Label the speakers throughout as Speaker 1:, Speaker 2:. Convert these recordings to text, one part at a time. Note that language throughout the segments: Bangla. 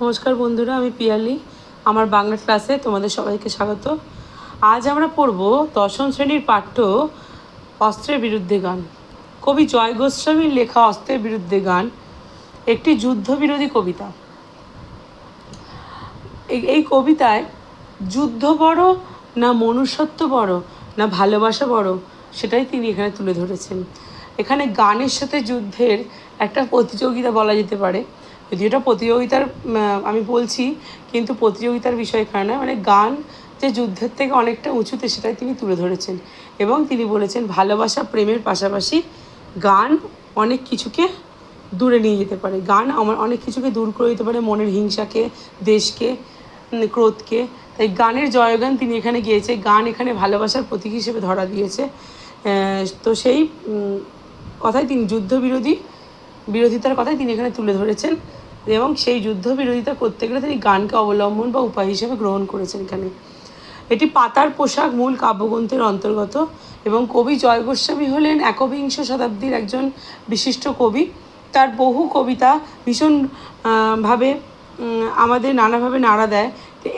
Speaker 1: নমস্কার বন্ধুরা, আমি পিয়ালি, আমার বাংলা ক্লাসে তোমাদের সবাইকে স্বাগত। আজ আমরা পড়ব দশম শ্রেণির পাঠ্য অস্ত্রের বিরুদ্ধে গান। কবি জয় গোস্বামীর লেখা অস্ত্রের বিরুদ্ধে গান, একটি যুদ্ধবিরোধী কবিতা। এই- কবিতায়, যুদ্ধ বড় না মনুষ্যত্ব বড়, না ভালোবাসা বড়, সেটাই তিনি এখানে তুলে ধরেছেন। এখানে গানের সাথে যুদ্ধের একটা প্রতিযোগিতা বলা যেতে পারে। যদি এটা প্রতিযোগিতার আমি বলছি, কিন্তু প্রতিযোগিতার বিষয় নয়। মানে গান যে যুদ্ধের থেকে অনেকটা উঁচুতে সেটাই তিনি তুলে ধরেছেন। এবং তিনি বলেছেন, ভালোবাসা প্রেমের পাশাপাশি গান অনেক কিছুকে দূরে নিয়ে যেতে পারে। গান আমার অনেক কিছুকে দূর করে দিতে পারে মনের হিংসাকে, দেশকে ক্রোধকে। তাই গানের জয়গান তিনি এখানে গিয়েছে। গান এখানে ভালোবাসার প্রতীক হিসেবে ধরা দিয়েছে। তো সেই কথাই তিনি, যুদ্ধবিরোধী, বিরোধিতার কথাই তিনি এখানে তুলে ধরেছেন। এবং সেই যুদ্ধ বিরোধিতা করতে গেলে তিনি গানকে অবলম্বন বা উপায় হিসেবে গ্রহণ করেছেন এখানে। এটি পাতার পোশাক মূল কাব্যগ্রন্থের অন্তর্গত এবং কবি জয় গোস্বামী হলেন একবিংশ শতাব্দীর একজন বিশিষ্ট কবি। তার বহু কবিতা ভীষণ ভাবে আমাদের নানাভাবে নাড়া দেয়।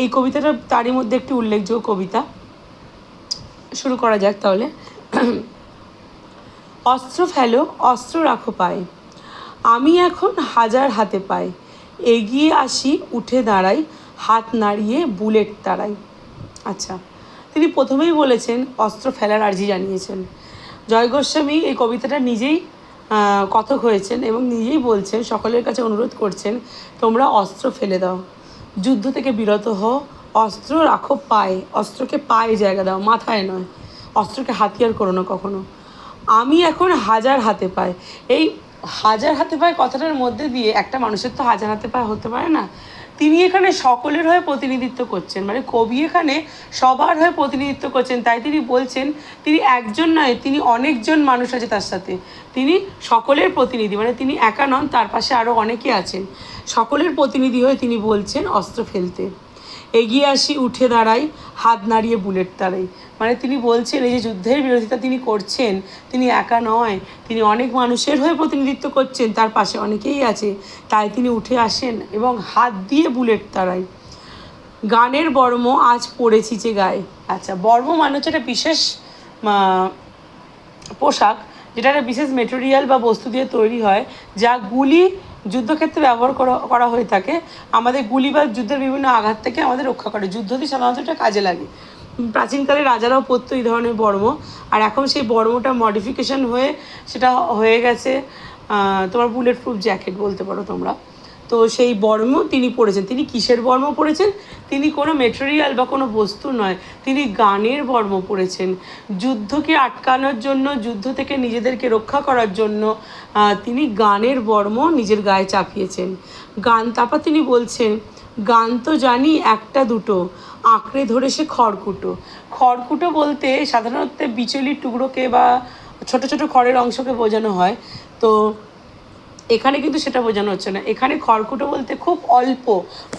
Speaker 1: এই কবিতাটা তারই মধ্যে একটি উল্লেখযোগ্য কবিতা। শুরু করা যাক তাহলে। অস্ত্র ফেলো, অস্ত্র রাখো পায়ে। আমি এখন হাজার হাতে পাই। এগিয়ে আসি, উঠে দাঁড়াই, হাত নাড়িয়ে বুলেট তাড়াই। আচ্ছা তিনি প্রথমেই বলেছেন, অস্ত্র ফেলার আর্জি জানিয়েছেন। জয় গোস্বামী এই কবিতাটা নিজেই কথক হয়েছেন এবং নিজেই বলছেন, সকলের কাছে অনুরোধ করছেন, তোমরা অস্ত্র ফেলে দাও। যুদ্ধ থেকে বিরত হও অস্ত্র রাখো পায়ে, অস্ত্রকে পায়ে জায়গা দাও, মাথায় নয়। অস্ত্রকে হাতিয়ার করো না কখনো। আমি এখন হাজার হাতে পাই। এই হাজার হাতে পায় কথাটার মধ্যে দিয়ে একটা মানুষের তো হাজার হাতে পায় হতে পারে না। তিনি এখানে সকলের হয়ে প্রতিনিধিত্ব করছেন। মানে কবি এখানে সবার হয়ে প্রতিনিধিত্ব করছেন। তাই তিনি বলছেন, তিনি একজন নয়, তিনি অনেকজন মানুষ আছে তার সাথে। তিনি সকলের প্রতিনিধি মানে তিনি একা নন, তার পাশে আরও অনেকে আছেন। সকলের প্রতিনিধি হয়ে তিনি বলছেন অস্ত্র ফেলতে। এগিয়ে আসি, উঠে দাঁড়াই, হাত নাড়িয়ে বুলেট তাড়াই মানে তিনি বলছেন, এই যে যুদ্ধের বিরোধিতা তিনি করছেন, তিনি একা নয়, তিনি অনেক মানুষের হয়ে প্রতিনিধিত্ব করছেন, তার পাশে অনেকেই আছে। তাই তিনি উঠে আসেন এবং হাত দিয়ে বুলেট তাড়াই গানের বর্ম আজ পড়েছি যে গায়ে। আচ্ছা বর্ম মানে হচ্ছে একটা বিশেষ পোশাক। যেটা একটা বিশেষ মেটেরিয়াল বা বস্তু দিয়ে তৈরি হয়, যা গুলি যুদ্ধক্ষেত্রে ব্যবহার করা হয়ে থাকে। আমাদের গুলি বা যুদ্ধের বিভিন্ন আঘাত থেকে আমাদের রক্ষা করে। যুদ্ধটি সাধারণত এটা কাজে লাগে। প্রাচীনকালে রাজারাও পরতো এই ধরনের বর্ম। আর এখন সেই বর্মটা মডিফিকেশন হয়ে সেটা হয়ে গেছে তোমার বুলেট প্রুফ জ্যাকেট বলতে পারো তোমরা। তো সেই বর্ম তিনি পড়েছেন। তিনি কিসের বর্ম পড়েছেন? তিনি কোনো মেটেরিয়াল বা কোনো বস্তু নয়। তিনি গানের বর্ম পড়েছেন। যুদ্ধকে আটকানোর জন্য, যুদ্ধ থেকে নিজেদেরকে রক্ষা করার জন্য তিনি গানের বর্ম নিজের গায়ে চাপিয়েছেন। গান তারপর তিনি বলছেন, গান তো জানি একটা দুটো, আঁকড়ে ধরে সে খড়কুটো। খড়কুটো বলতে সাধারণত বিচলির টুকরোকে বা ছোট ছোট খড়ের অংশকে বোঝানো হয়। তো এখানে কিন্তু সেটা বোঝানো হচ্ছে না। এখানে খড়কুটো বলতে খুব অল্প,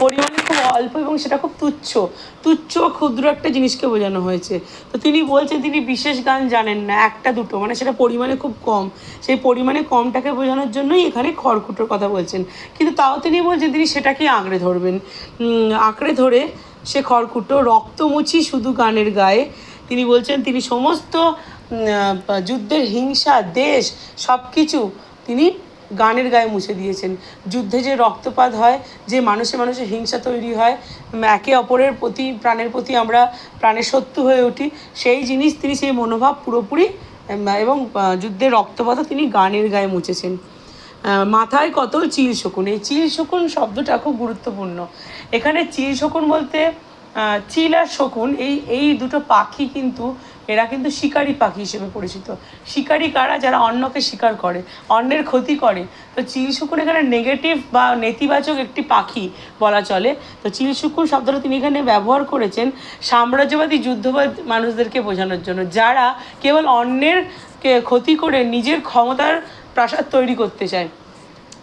Speaker 1: পরিমাণে খুব অল্প এবং সেটা খুব তুচ্ছ। তুচ্ছ, ক্ষুদ্র একটা জিনিসকে বোঝানো হয়েছে। তো তিনি বলছেন, তিনি বিশেষ গান জানেন না, একটা দুটো মানে সেটা পরিমাণে খুব কম। সেই পরিমাণে কমটাকে বোঝানোর জন্যই এখানে খড়কুটোর কথা বলছেন। কিন্তু তাও তিনি বলছেন, তিনি সেটাকেই আঁকড়ে ধরবেন। আঁকড়ে ধরে সে খড়কুটো রক্তমুচি শুধু গানের গায়ে। তিনি বলছেন, তিনি সমস্ত যুদ্ধের হিংসা, দেশ সব কিছু গানের গায়ে মুছে দিয়েছেন। যুদ্ধে যে রক্তপাত হয়, যে মানুষে মানুষে হিংসা তৈরি হয় একে অপরের প্রতি, প্রাণের প্রতি আমরা প্রাণের শত্রু হয়ে উঠি, সেই জিনিস তিনি সেই মনোভাব পুরোপুরি এবং যুদ্ধের রক্তপাতও তিনি গানের গায়ে মুছেছেন। মাথায় কত চিল শকুন। এই চিল শকুন শব্দটা খুব গুরুত্বপূর্ণ। এখানে চিল শকুন বলতে চিল আর শকুন, এই এই দুটো পাখি কিন্তু এরা কিন্তু শিকারী পাখি হিসেবে পরিচিত। শিকারী কারা? যারা অন্যকে শিকার করে অন্যের ক্ষতি করে। তো চিল শকুন এখানে নেগেটিভ বা নেতিবাচক একটি পাখি বলা চলে। তো চিল শকুন শব্দটা তিনি এখানে ব্যবহার করেছেন সাম্রাজ্যবাদী যুদ্ধবাদ মানুষদেরকে বোঝানোর জন্য, যারা কেবল অন্যের ক্ষতি করে নিজের ক্ষমতার প্রাসাদ তৈরি করতে চায়।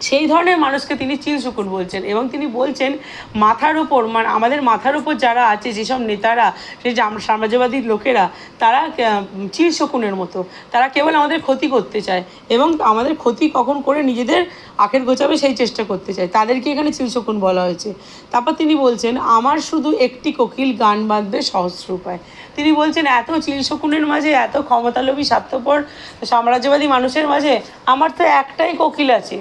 Speaker 1: সেই ধরনের মানুষকে তিনি চিল শকুন বলছেন এবং তিনি বলছেন, মাথার ওপর মানে আমাদের মাথার ওপর যারা আছে, যেসব নেতারা, সেই সাম্রাজ্যবাদী লোকেরা, তারা চিল শকুনের মতো। তারা কেবল আমাদের ক্ষতি করতে চায় এবং আমাদের ক্ষতি কখন করে নিজেদের আখের গোছাবে সেই চেষ্টা করতে চায়। তাদেরকে এখানে চিল শকুন বলা হয়েছে। তারপর তিনি বলছেন, আমার শুধু একটি কোকিল গান বাঁধবে সহস্র উপায় তিনি বলছেন, এত চিল শকুনের মাঝে, এত ক্ষমতালোভী, স্বার্থপর, সাম্রাজ্যবাদী মানুষের মাঝে, আমার তো একটাই কোকিল আছে।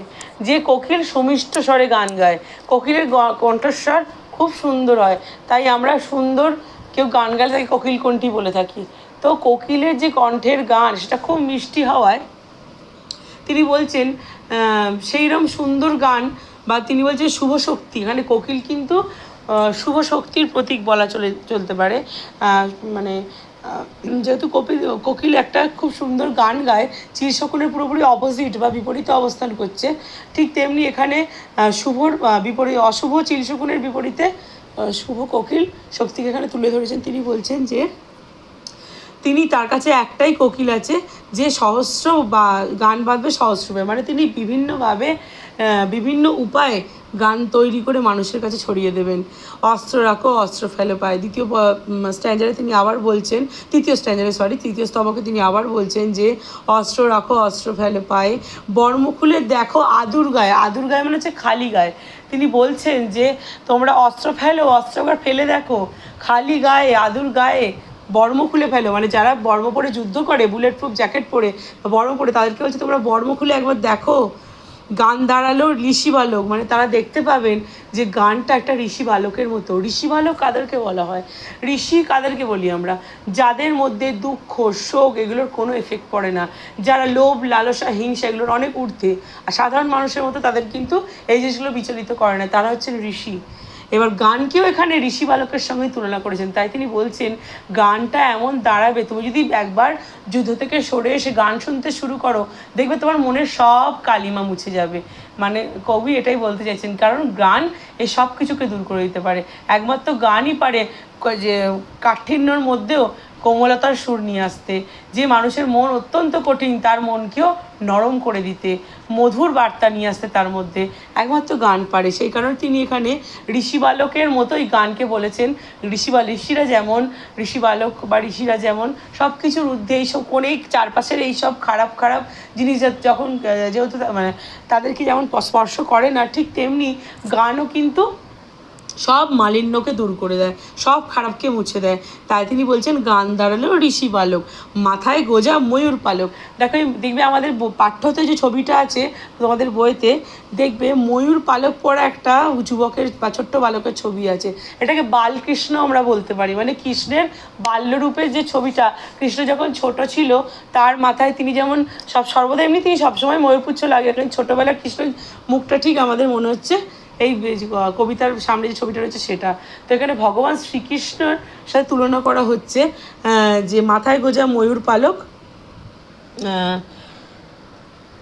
Speaker 1: যে কোকিল সুমিষ্ট স্বরে গান গায়। কোকিলের কণ্ঠস্বর খুব সুন্দর হয়। তাই আমরা সুন্দর কেউ গান গাইলে তাকে কোকিল কণ্ঠী বলে থাকি। তো কোকিলের যে কণ্ঠের গান সেটা খুব মিষ্টি হওয়ায় তিনি বলছেন আহ, সেইরকম সুন্দর গান বা তিনি বলছেন শুভ শক্তি। এখানে কোকিল কিন্তু শুভ শক্তির প্রতীক বলা চলে চলতে পারে। মানে যেহেতু কপিল, কোকিল একটা খুব সুন্দর গান গায়, চির শকুনের পুরোপুরি অপোজিট বা বিপরীতে অবস্থান করছে। ঠিক তেমনি এখানে শুভর বিপরীত অশুভ, চিল শকুনের বিপরীতে শুভ কোকিল শক্তিকে এখানে তুলে ধরেছেন। তিনি বলছেন যে, তিনি তার কাছে একটাই কোকিল আছে, যে সহস্র বা, গান বাঁধবে সহস্রভাবে মানে তিনি বিভিন্নভাবে বিভিন্ন উপায়ে গান তৈরি করে মানুষের কাছে ছড়িয়ে দেবেন। অস্ত্র রাখো, অস্ত্র ফেলে পায়। দ্বিতীয় স্ট্যান্ডারে তিনি আবার বলছেন, তৃতীয় স্ট্যান্ডারে সরি তৃতীয় স্তবকে তিনি আবার বলছেন যে, অস্ত্র রাখো, অস্ত্র ফেলে পায়। বর্ম খুলে দেখো আদুর গায়ে। আদুর গায়ে মানে হচ্ছে খালি গায়ে। তিনি বলছেন যে, তোমরা অস্ত্র ফেলো, অস্ত্র ফেলে দেখো। খালি গায়ে, আদুর গায়ে বর্ম খুলে ফেলো। মানে যারা বর্ম পরে যুদ্ধ করে বুলেট প্রুফ জ্যাকেট পরে বর্ম পরে, তাদেরকে বলছে তোমরা বর্ম খুলে একবার দেখো। গান দাঁড়াল ঋষি বালক। মানে তারা দেখতে পাবেন যে গানটা একটা ঋষি বালকের মতো। ঋষি বালক কাদেরকে বলা হয়? ঋষি কাদেরকে বলি আমরা? যাদের মধ্যে দুঃখ, শোক এগুলোর কোনো এফেক্ট পড়ে না। যারা লোভ, লালসা, হিংসা এগুলোর অনেক ঊর্ধ্বে। আর সাধারণ মানুষের মতো তাদের কিন্তু এই জিনিসগুলো বিচলিত করে না। তারা হচ্ছেন ঋষি। এবার গানকেও এখানে ঋষি বালকের সঙ্গে তুলনা করেছেন। তাই তিনি বলছেন, গানটা এমন দাঁড়াবে, তুমি যদি একবার যুদ্ধ থেকে সরে এসে গান শুনতে শুরু করো, দেখবে তোমার মনের সব কালিমা মুছে যাবে। মানে কবি এটাই বলতে চাইছেন, কারণ গান এ সব কিছুকে দূর করে দিতে পারে। একমাত্র গানই পারে যে কাঠিন্যর মধ্যেও কোমলতার সুর নিয়ে আসতে। যে মানুষের মন অত্যন্ত কঠিন, তার মনকেও নরম করে দিতে। মধুর বার্তা নিয়ে আসতে তার মধ্যে। একমাত্র গান পারে, সেই কারণে তিনি এখানে ঋষি বালকের মতোই গানকে বলেছেন। ঋষি বা ঋষিরা যেমন, ঋষি বালক বা ঋষিরা যেমন সব কিছুর ঊর্ধ্বে এইসব অনেক চারপাশের এইসব খারাপ খারাপ জিনিস যখন যেহেতু মানে তাদেরকে যেমন স্পর্শ করে না, ঠিক তেমনি গানও কিন্তু সব মালিন্যকে দূর করে দেয়, সব খারাপকে মুছে দেয়। তাই তিনি বলছেন, গান দাঁড়াল ঋষি বালক, মাথায় গোজা ময়ূর পালক। দেখো দেখবে আমাদের পাঠ্যতে যে ছবিটা আছে, তোমাদের বইতে, দেখবে ময়ূর পালক পরা একটা যুবকের বা ছোট্ট বালকের ছবি আছে। এটাকে বালকৃষ্ণ আমরা বলতে পারি। মানে কৃষ্ণের বাল্যরূপের যে ছবিটা, কৃষ্ণ যখন ছোট ছিল, তার মাথায় তিনি যেমন সব সর্বদা এমনি তিনি সবসময় ময়ূরপুচ্ছ লাগে। কিন্তু ছোটোবেলার কৃষ্ণের মুখটা ঠিক আমাদের মনে হচ্ছে এই কবিতার সামনে যে ছবিটা রয়েছে সেটা। তো এখানে ভগবান শ্রীকৃষ্ণের সাথে তুলনা করা হচ্ছে যে মাথায় গোজা ময়ূর পালক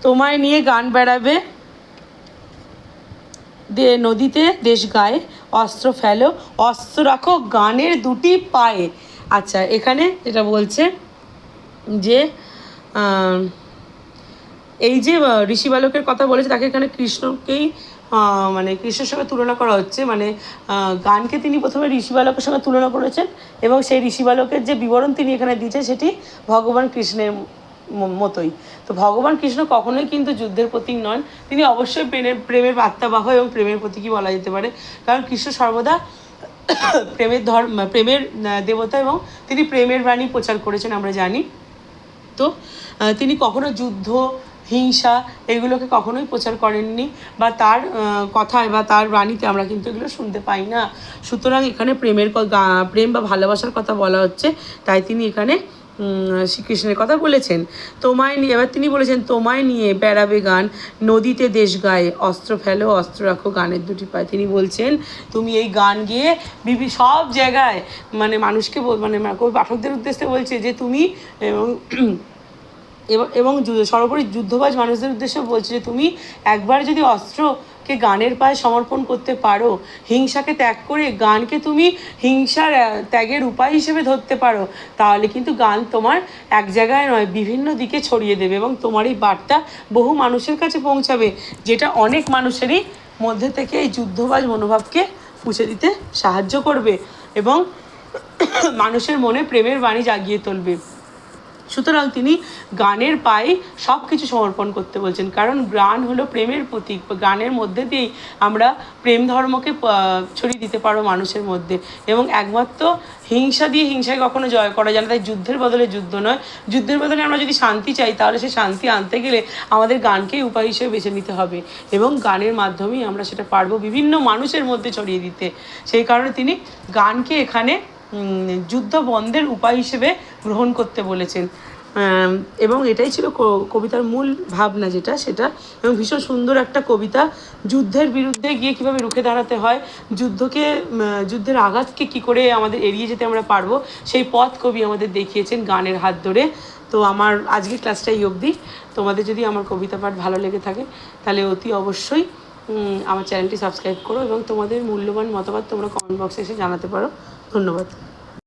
Speaker 1: তোমায় নিয়ে গান বেড়াবে, দে, নদীতে দেশ গায়ে, অস্ত্র ফেলো, অস্ত্র রাখো গানের দুটি পায়ে। আচ্ছা এখানে যেটা বলছে যে এই যে ঋষি বালকের কথা বলেছে, তাকে এখানে কৃষ্ণকেই মানে কৃষ্ণের সঙ্গে তুলনা করা হচ্ছে। মানে গানকে তিনি প্রথমে ঋষি বালকের সঙ্গে তুলনা করেছেন এবং সেই ঋষি বালকের যে বিবরণ তিনি এখানে দিয়েছেন, সেটি ভগবান কৃষ্ণের মতোই। তো ভগবান কৃষ্ণ কখনোই কিন্তু যুদ্ধের প্রতীক নন। তিনি অবশ্যই প্রেমের প্রেমের বার্তাবাহ এবং প্রেমের প্রতীকই বলা যেতে পারে। কারণ কৃষ্ণ সর্বদা প্রেমের ধর্ম প্রেমের দেবতা এবং তিনি প্রেমের বাণী প্রচার করেছেন, আমরা জানি। তো তিনি কখনো যুদ্ধ হিংসা, এগুলোকে কখনোই প্রচার করেননি বা তার কথায় বা তার বাণীতে আমরা কিন্তু এগুলো শুনতে পাই না। সুতরাং এখানে প্রেমের প্রেম বা ভালোবাসার কথা বলা হচ্ছে, তাই তিনি এখানে শ্রীকৃষ্ণের কথা বলেছেন। তোমায় নিয়ে, এবার তিনি বলেছেন, তোমায় নিয়ে বেড়াবে গান, নদীতে দেশ গায়ে, অস্ত্র ফেলো, অস্ত্র রাখো গানের দুটি পায়। তিনি বলছেন, তুমি এই গান গিয়ে বিভি, সব জায়গায় মানে মানুষকে মানে পাঠকদের উদ্দেশ্যে বলছে যে তুমি, এবং এবং সর্বোপরি যুদ্ধবাজ মানুষদের উদ্দেশ্যে বলছে যে তুমি একবার যদি অস্ত্রকে গানের পায়ে সমর্পণ করতে পারো, হিংসাকে ত্যাগ করে গানকে তুমি হিংসার ত্যাগের উপায় হিসেবে ধরতে পারো, তাহলে কিন্তু গান তোমার এক জায়গায় নয়, বিভিন্ন দিকে ছড়িয়ে দেবে এবং তোমার এই বার্তা বহু মানুষের কাছে পৌঁছাবে, যেটা অনেক মানুষেরই মধ্যে থেকে এই যুদ্ধবাজ মনোভাবকে মুছে দিতে সাহায্য করবে এবং মানুষের মনে প্রেমের বাণী জাগিয়ে তুলবে। সুতরাং তিনি গানের পায়ে সব কিছু সমর্পণ করতে বলছেন। কারণ গান হলো প্রেমের প্রতীক। গানের মধ্যে দিয়েই আমরা প্রেম ধর্মকে ছড়িয়ে দিতে পারো মানুষের মধ্যে। এবং একমাত্র হিংসা দিয়ে হিংসায় কখনো জয় করা যায় না। তাই যুদ্ধের বদলে যুদ্ধ নয়। যুদ্ধের বদলে আমরা যদি শান্তি চাই, তাহলে সেই শান্তি আনতে গেলে আমাদের গানকেই উপায় হিসেবে বেছে নিতে হবে। এবং গানের মাধ্যমেই আমরা সেটা পারব বিভিন্ন মানুষের মধ্যে ছড়িয়ে দিতে। সেই কারণে তিনি গানকে এখানে যুদ্ধ বন্ধের উপায় হিসেবে গ্রহণ করতে বলেছেন। এবং এটাই ছিল কবিতার মূল ভাবনা যেটা, সেটা এবং ভীষণ সুন্দর একটা কবিতা। যুদ্ধের বিরুদ্ধে গিয়ে কীভাবে রুখে দাঁড়াতে হয়, যুদ্ধকে যুদ্ধের আঘাতকে কি করে আমাদের এড়িয়ে যেতে আমরা পারব, সেই পথ কবি আমাদের দেখিয়েছেন গানের হাত ধরে। তো আমার আজকের ক্লাসটা এই অবধি। তোমাদের যদি আমার কবিতা পাঠ ভালো লেগে থাকে, তাহলে অতি অবশ্যই আমার চ্যানেলটি সাবস্ক্রাইব করো এবং তোমাদের মূল্যবান মতামত তোমরা কমেন্ট বক্সে এসে জানাতে পারো। ধন্যবাদ।